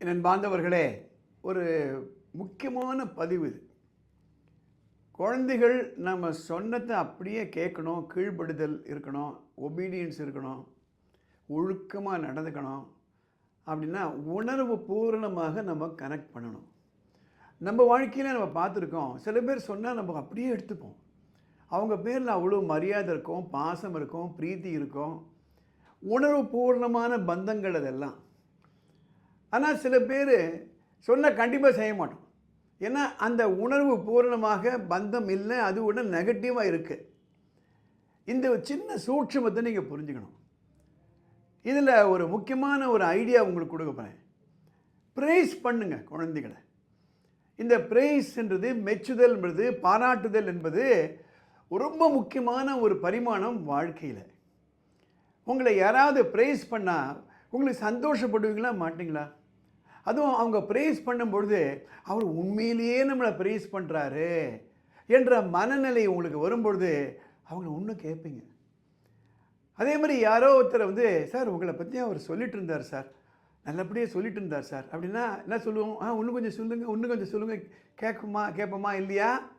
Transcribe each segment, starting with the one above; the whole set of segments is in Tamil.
என் பாந்தவர்களே ஒரு முக்கியமான பதிவு இது. குழந்தைகள் நம்ம சொன்னதை அப்படியே கேட்கணும் கீழ்ப்படுதல் இருக்கணும் ஒபீடியன்ஸ் இருக்கணும் ஒழுக்கமாக நடந்துக்கணும் அப்படின்னா உணர்வு பூரணமாக நம்ம கனெக்ட் பண்ணணும். நம்ம வாழ்க்கையில் நம்ம பார்த்துருக்கோம் சில பேர் சொன்னால் நம்ம அப்படியே எடுத்துப்போம். அவங்க பேரில் அவ்வளோ மரியாதை இருக்கும் பாசம் இருக்கும் பிரீத்தி இருக்கும். உணர்வு பூர்ணமான பந்தங்கள் அதெல்லாம். ஆனால் சில பேர் சொன்ன கண்டிப்பாக செய்ய மாட்டோம். ஏன்னா அந்த உணர்வு பூரணமாக பந்தம் இல்லை அது ஒன்று நெகட்டிவாக இருக்குது இந்த சின்ன சூட்சமத்தை நீங்கள் புரிஞ்சுக்கணும். இதில் ஒரு முக்கியமான ஒரு ஐடியா உங்களுக்கு கொடுக்க போகிறேன் ப்ரைஸ் பண்ணுங்கள் குழந்தைகளை. இந்த ப்ரைஸ்ன்றது மெச்சுதல்ன்றது பாராட்டுதல் என்பது ரொம்ப முக்கியமான ஒரு பரிமாணம் வாழ்க்கையில். உங்களை யாராவது ப்ரைஸ் பண்ணால் உங்களுக்கு சந்தோஷப்படுவீங்களா மாட்டீங்களா? அதுவும் அவங்க ப்ரைஸ் பண்ணும்பொழுது அவர் உண்மையிலேயே நம்மளை ப்ரைஸ் பண்ணுறாரு என்ற மனநிலை உங்களுக்கு வரும்பொழுது அவங்கள ஒன்றும் கேட்பீங்க அதே மாதிரி யாரோ ஒருத்தர் வந்து சார் உங்களை பற்றி அவர் சொல்லிட்டு இருந்தார் சார். நல்லபடியாக சொல்லிட்டு இருந்தார் சார். அப்படின்னா என்ன சொல்லுவோம்? ஆ இன்னும் கொஞ்சம் சொல்லுங்கள் இன்னும் கொஞ்சம் சொல்லுங்கள் கேட்குமா கேட்போமா இல்லையா?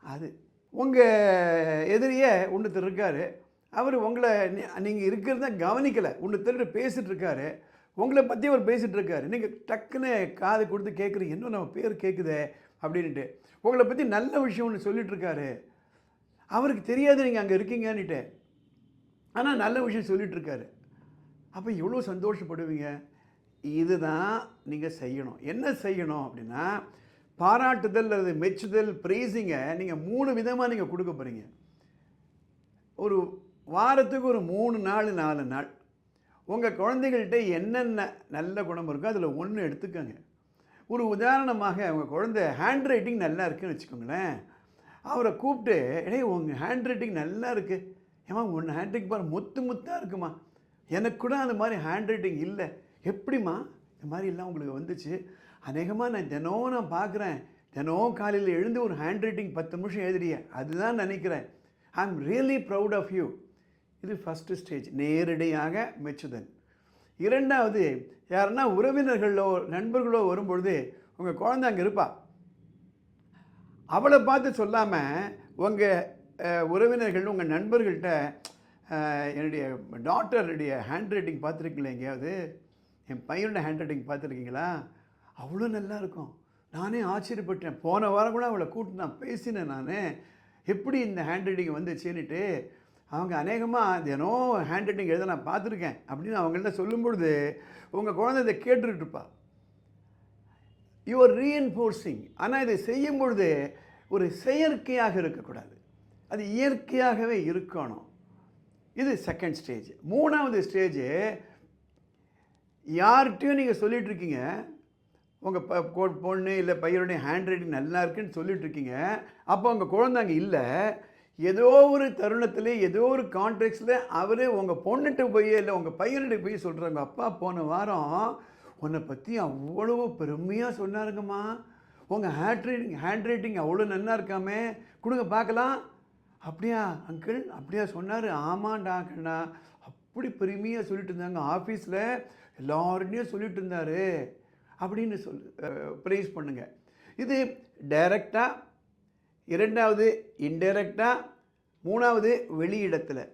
அது. உங்கள் எதிரியே ஒன்றுத்தர் இருக்கார். அவர் உங்களை நீங்கள் இருக்கிறத கவனிக்கலை. ஒன்றுத்தர் பேசிகிட்டு இருக்காரு உங்களை பற்றி அவர் பேசிகிட்டு இருக்காரு நீங்கள் டக்குன்னு காது கொடுத்து கேட்குறீங்க இன்னும் நம்ம பேர் கேட்குதே அப்படின்ட்டு உங்களை பற்றி நல்ல விஷயம் ஒன்று சொல்லிட்டு இருக்காரு அவருக்கு தெரியாது நீங்கள் அங்கே இருக்கீங்கன்னுட்டு. ஆனால் நல்ல விஷயம் சொல்லிகிட்ருக்காரு இருக்காரு அப்போ எவ்வளோ சந்தோஷப்படுவீங்க? இதுதான் நீங்கள் செய்யணும். என்ன செய்யணும் அப்படின்னா பாராட்டுதல் அல்லது மெச்சுதல் ப்ரைஸிங்கை நீங்கள் மூணு விதமாக நீங்கள் கொடுக்க போகிறீங்க ஒரு வாரத்துக்கு ஒரு மூணு நாள் நாலு நாள். உங்கள் குழந்தைகள்கிட்ட என்னென்ன நல்ல குணம் இருக்கோ அதில் ஒன்று எடுத்துக்கோங்க. ஒரு உதாரணமாக உங்கள் குழந்தை ஹேண்ட் ரைட்டிங் நல்லா இருக்குன்னு வச்சுக்கோங்களேன். அவரை கூப்பிட்டு டேய் உங்கள் ஹேண்ட் ரைட்டிங் நல்லா இருக்குது ஏமா உன் ஹேண்ட் ரைட்டிங் பாரு முத்து முத்தாக இருக்குமா? எனக்கு கூட அந்த மாதிரி ஹேண்ட் ரைட்டிங் இல்லை. எப்படிம்மா? இந்த மாதிரி எல்லாம் உங்களுக்கு வந்துச்சு. அநேகமாக நான் தினம் நான் பார்க்குறேன் தினம் காலையில் எழுந்து ஒரு ஹேண்ட் ரைட்டிங் பத்து நிமிஷம் எழுதுறிய. அதுதான் நினைக்கிறேன். I am really proud of you இது ஃபஸ்ட்டு ஸ்டேஜ் நேரடியாக மெச்சுதல். இரண்டாவது யாருன்னா உறவினர்களோ நண்பர்களோ வரும்பொழுது உங்கள் குழந்தை அங்கே இருப்பா. அவளை பார்த்து சொல்லாமல் உங்கள் உறவினர்கள் உங்கள் நண்பர்கள்ட்ட என்னுடைய டாக்டருடைய ஹேண்ட் ரைட்டிங் பார்த்துருக்கீங்களா எங்கேயாவது? என் பையனோட ஹேண்ட் ரைட்டிங் பார்த்துருக்கீங்களா? அவ்வளோ நல்லா இருக்கும். நானே ஆச்சரியப்பட்டேன். போன வாரம் கூட அவளை கூப்பிட்டு நான் பேசினேன் நான். எப்படி இந்த ஹேண்ட் ரைட்டிங் வந்துச்சுன்னுட்டு அவங்க அநேகமாக தினம் ஹேண்ட் ரைட்டிங் எழுத நான் பார்த்துருக்கேன் அப்படின்னு அவங்கள்ட்ட சொல்லும் பொழுது உங்கள் குழந்தை இதை கேட்டுட்டு யுவர் ரீஎன்ஃபோர்ஸிங் ஆனால் இதை செய்யும் பொழுது ஒரு செயற்கையாக இருக்கக்கூடாது. அது இயற்கையாகவே இருக்கணும். இது செகண்ட் ஸ்டேஜ் மூணாவது ஸ்டேஜு யார்கிட்டையும் நீங்கள் சொல்லிகிட்ருக்கீங்க உங்கள் ப பொண்ணு இல்லை பையனுடைய ஹேண்ட் ரைட்டிங் நல்லா இருக்குன்னு சொல்லிகிட்ருக்கீங்க அப்போ உங்கள் குழந்தை அங்கே இல்லை. ஏதோ ஒரு தருணத்தில் ஏதோ ஒரு கான்ட்ராக்ட்ஸில் அவர் உங்கள் பொண்ணுகிட்ட போய் இல்லை உங்கள் பையன்கிட்ட போய் சொல்கிறாங்க அப்பா போன வாரம் உன்னை பற்றி அவ்வளோ பெருமையாக சொன்னாருங்கம்மா. உங்கள் ஹேண்ட் ரைட்டிங் ஹேண்ட் ரைட்டிங் அவ்வளோ நல்லா இருக்காமே. கொடுங்க பார்க்கலாம். அப்படியா அங்கிள் அப்படியா சொன்னார். ஆமாண்டா கண்ணா அப்படி பெருமையாக சொல்லிட்டு இருந்தாங்க. ஆஃபீஸில் எல்லாருடையும் சொல்லிட்டு இருந்தார். அப்படின்னு சொல் ப்ரைஸ் பண்ணுங்கள் இது டைரக்டாக இரண்டாவது இன்டைரக்டாக மூணாவது வெளியிடத்தில்.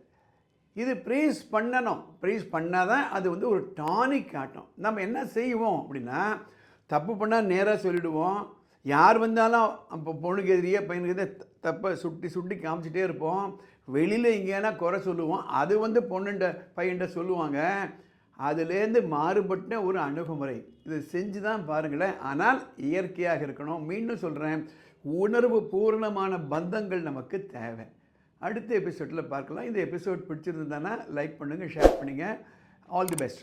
இது ப்ரைஸ் பண்ணணும். ப்ரைஸ் பண்ணால் தான் அது வந்து ஒரு டானிக் ஆட்டம் நம்ம என்ன செய்வோம் அப்படின்னா தப்பு பண்ணால் நேராக சொல்லிவிடுவோம் யார் வந்தாலும் அப்போ பொண்ணுக்கு எதிரியே பையனுக்கு எதிரே தப்பை சுட்டி சுட்டி காமிச்சிட்டே இருப்போம். வெளியில் எங்கேனா குறை சொல்லுவோம். அது வந்து பொண்ணுண்ட பையன்கிட்ட சொல்லுவாங்க. அதுலேருந்து மாறுபட்ட ஒரு அணுகுமுறை. இது செஞ்சு தான் பாருங்களேன். ஆனால் இயற்கையாக இருக்கணும். மீண்டும் சொல்கிறேன் உணர்வு பூர்ணமான பந்தங்கள் நமக்கு தேவை. அடுத்த எபிசோடில் பார்க்கலாம். இந்த எபிசோட் பிடிச்சிருந்ததுன்னா லைக் பண்ணுங்கள் ஷேர் பண்ணுங்கள் ஆல் தி பெஸ்ட்